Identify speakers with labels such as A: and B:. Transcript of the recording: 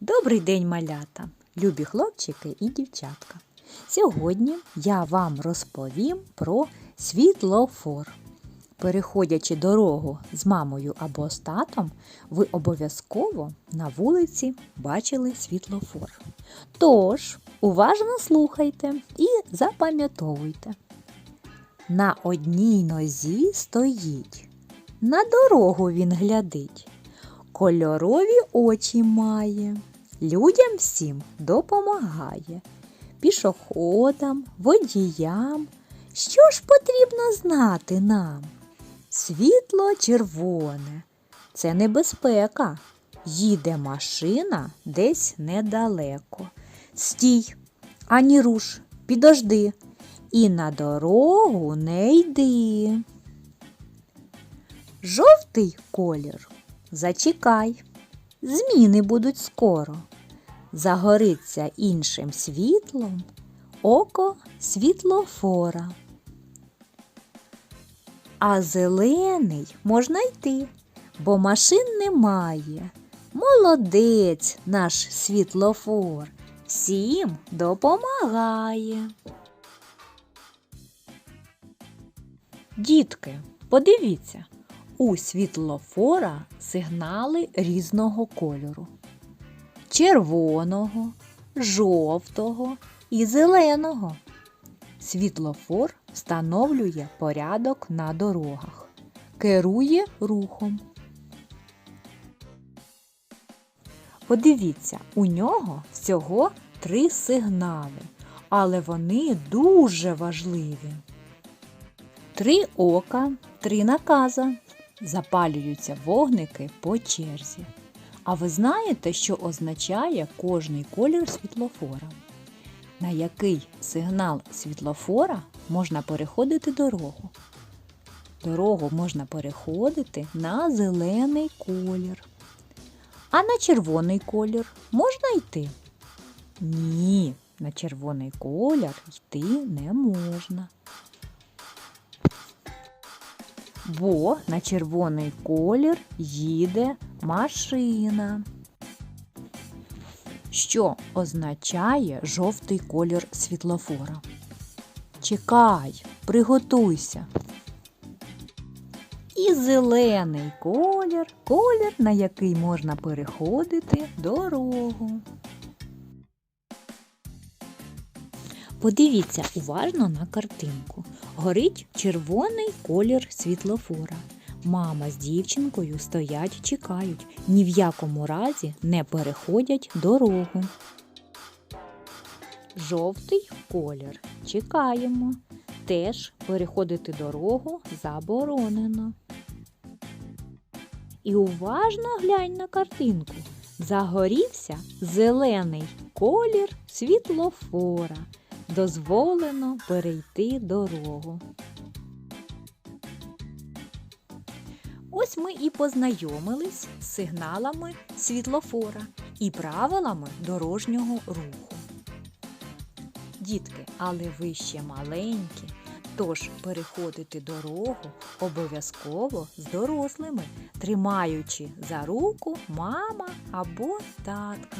A: Добрий день, малята, любі хлопчики і дівчатка. Сьогодні я вам розповім про світлофор. Переходячи дорогу з мамою або з татом, ви обов'язково на вулиці бачили світлофор. Тож, уважно слухайте і запам'ятовуйте. На одній нозі стоїть, на дорогу він глядить, кольорові очі має, людям всім допомагає, пішоходам, водіям. Що ж потрібно знати нам? Світло червоне це небезпека. Їде машина десь недалеко. Стій, ані руш, підожди, і на дорогу не йди. Жовтий колір. Зачекай. Зміни будуть скоро. Загориться іншим світлом око світлофора. А зелений можна йти, бо машин немає. Молодець наш світлофор всім допомагає. Дітки, подивіться, у світлофора сигнали різного кольору: червоного, жовтого і зеленого. Світлофор встановлює порядок на дорогах, керує рухом. Подивіться, у нього всього три сигнали, але вони дуже важливі. Три ока, три наказа. Запалюються вогники по черзі. А ви знаєте, що означає кожний колір світлофора? На який сигнал світлофора можна переходити дорогу? Дорогу можна переходити на зелений колір. А на червоний колір можна йти? Ні, на червоний колір йти не можна. Бо на червоний колір їде машина. Що означає жовтий колір світлофора? Чекай, приготуйся. І зелений колір, колір, на який можна переходити дорогу. Подивіться уважно на картинку. Горить червоний колір світлофора. Мама з дівчинкою стоять, чекають, ні в якому разі не переходять дорогу. Жовтий колір. Чекаємо. Теж переходити дорогу заборонено. І уважно глянь на картинку. Загорівся зелений колір світлофора. Дозволено перейти дорогу. Ось ми і познайомились з сигналами світлофора і правилами дорожнього руху. Дітки, але ви ще маленькі, тож переходити дорогу обов'язково з дорослими, тримаючи за руку мама або татка.